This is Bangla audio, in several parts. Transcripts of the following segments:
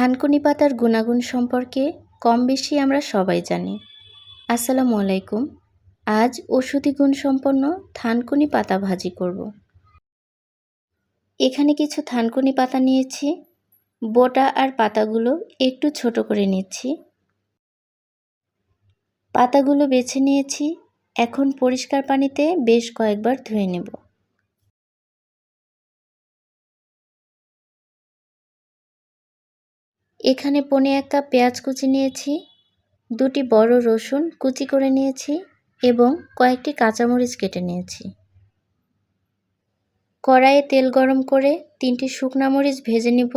থানকুনি পাতার গুণাগুণ সম্পর্কে কম বেশি আমরা সবাই জানি। আসসালামু আলাইকুম। আজ ওষুধি গুণ সম্পন্ন থানকুনি পাতা ভাজি করব। এখানে কিছু থানকুনি পাতা নিয়েছি। বোটা আর পাতাগুলো একটু ছোট করে নিচ্ছি। পাতাগুলো বেছে নিয়েছি। এখন পরিষ্কার পানিতে বেশ কয়েকবার ধুয়ে নেব। এখানে পনে এক কাপ পেঁয়াজ কুচি নিয়েছি, দুটি বড় রসুন কুচি করে নিয়েছি এবং কয়েকটি কাঁচামরিচ কেটে নিয়েছি। কড়াইয়ে তেল গরম করে তিনটি শুকনা মরিচ ভেজে নিব।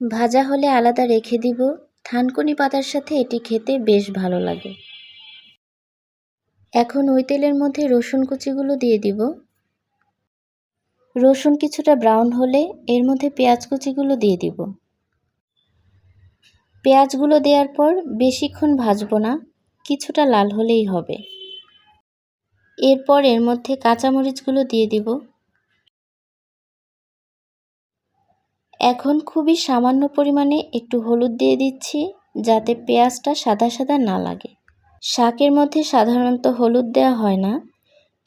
ভাজা হলে আলাদা রেখে দিব। থানকুনি পাতার সাথে এটি খেতে বেশ ভালো লাগে। এখন ওই তেলের মধ্যে রসুন কুচিগুলো দিয়ে দিব। রসুন কিছুটা ব্রাউন হলে এর মধ্যে পেঁয়াজ কুচিগুলো দিয়ে দিব। পেঁয়াজগুলো দেওয়ার পর বেশিক্ষণ ভাজবো না, কিছুটা লাল হলেই হবে। এরপর এর মধ্যে কাঁচামরিচগুলো দিয়ে দিব। এখন খুবই সামান্য পরিমাণে একটু হলুদ দিয়ে দিচ্ছি, যাতে পেঁয়াজটা সাদা সাদা না লাগে। শাকের মধ্যে সাধারণত হলুদ দেওয়া হয় না,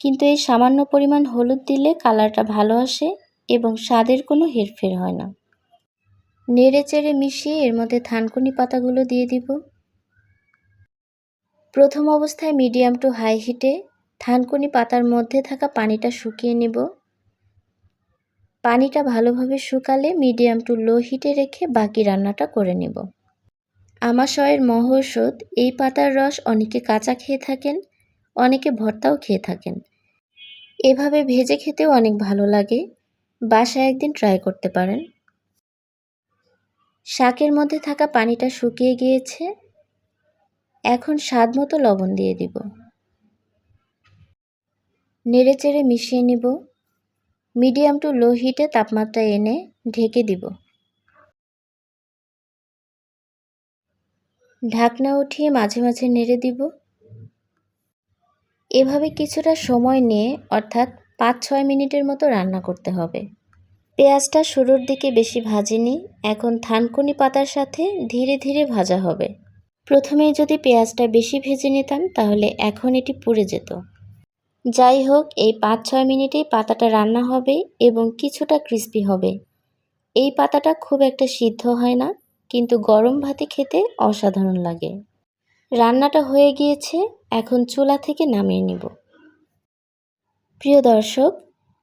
কিন্তু এই সামান্য পরিমাণ হলুদ দিলে কালারটা ভালো আসে এবং স্বাদের কোনো হেরফের হয় না। নেড়ে চেড়ে মিশিয়ে এর মধ্যে থানকুনি পাতাগুলো দিয়ে দিব। প্রথম অবস্থায় মিডিয়াম টু হাই হিটে থানকুনি পাতার মধ্যে থাকা পানিটা শুকিয়ে নেব। পানিটা ভালোভাবে শুকালে মিডিয়াম টু লো হিটে রেখে বাকি রান্নাটা করে নেব। আমাশয়ের মহৌষধ এই পাতার রস অনেকে কাঁচা খেয়ে থাকেন, অনেকে ভর্তাও খেয়ে থাকেন। এভাবে ভেজে খেতেও অনেক ভালো লাগে। বাসায় একদিন ট্রাই করতে পারেন। শাকের মধ্যে থাকা পানিটা শুকিয়ে গিয়েছে। এখন স্বাদ মতো লবণ দিয়ে দিব। নেড়ে চেড়ে মিশিয়ে নিব। মিডিয়াম টু লো হিটে তাপমাত্রা এনে ঢেকে দিব। ঢাকনা উঠিয়ে মাঝে মাঝে নেড়ে দিব। এভাবে কিছুটা সময় নিয়ে অর্থাৎ পাঁচ ছয় মিনিটের মতো রান্না করতে হবে। পেঁয়াজটা শুরুর দিকে বেশি ভাজিনি, এখন থানকুনি পাতার সাথে ধীরে ধীরে ভাজা হবে। প্রথমেই যদি পেঁয়াজটা বেশি ভেজে নিতাম, তাহলে এখন এটি পুড়ে যেত। যাই হোক, এই পাঁচ ছয় মিনিটেই পাতাটা রান্না হবে এবং কিছুটা ক্রিস্পি হবে। এই পাতাটা খুব একটা সিদ্ধ হয় না, কিন্তু গরম ভাতে খেতে অসাধারণ লাগে। রান্নাটা হয়ে গিয়েছে, এখন চুলা থেকে নামিয়ে নিব। প্রিয় দর্শক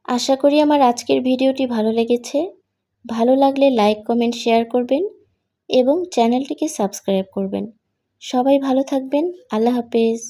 আশা করি আমার আজকের ভিডিওটি ভালো লেগেছে। ভালো লাগলে লাইক, কমেন্ট, শেয়ার করবেন এবং চ্যানেলটিকে সাবস্ক্রাইব করবেন। সবাই ভালো থাকবেন। আল্লাহ হাফেজ।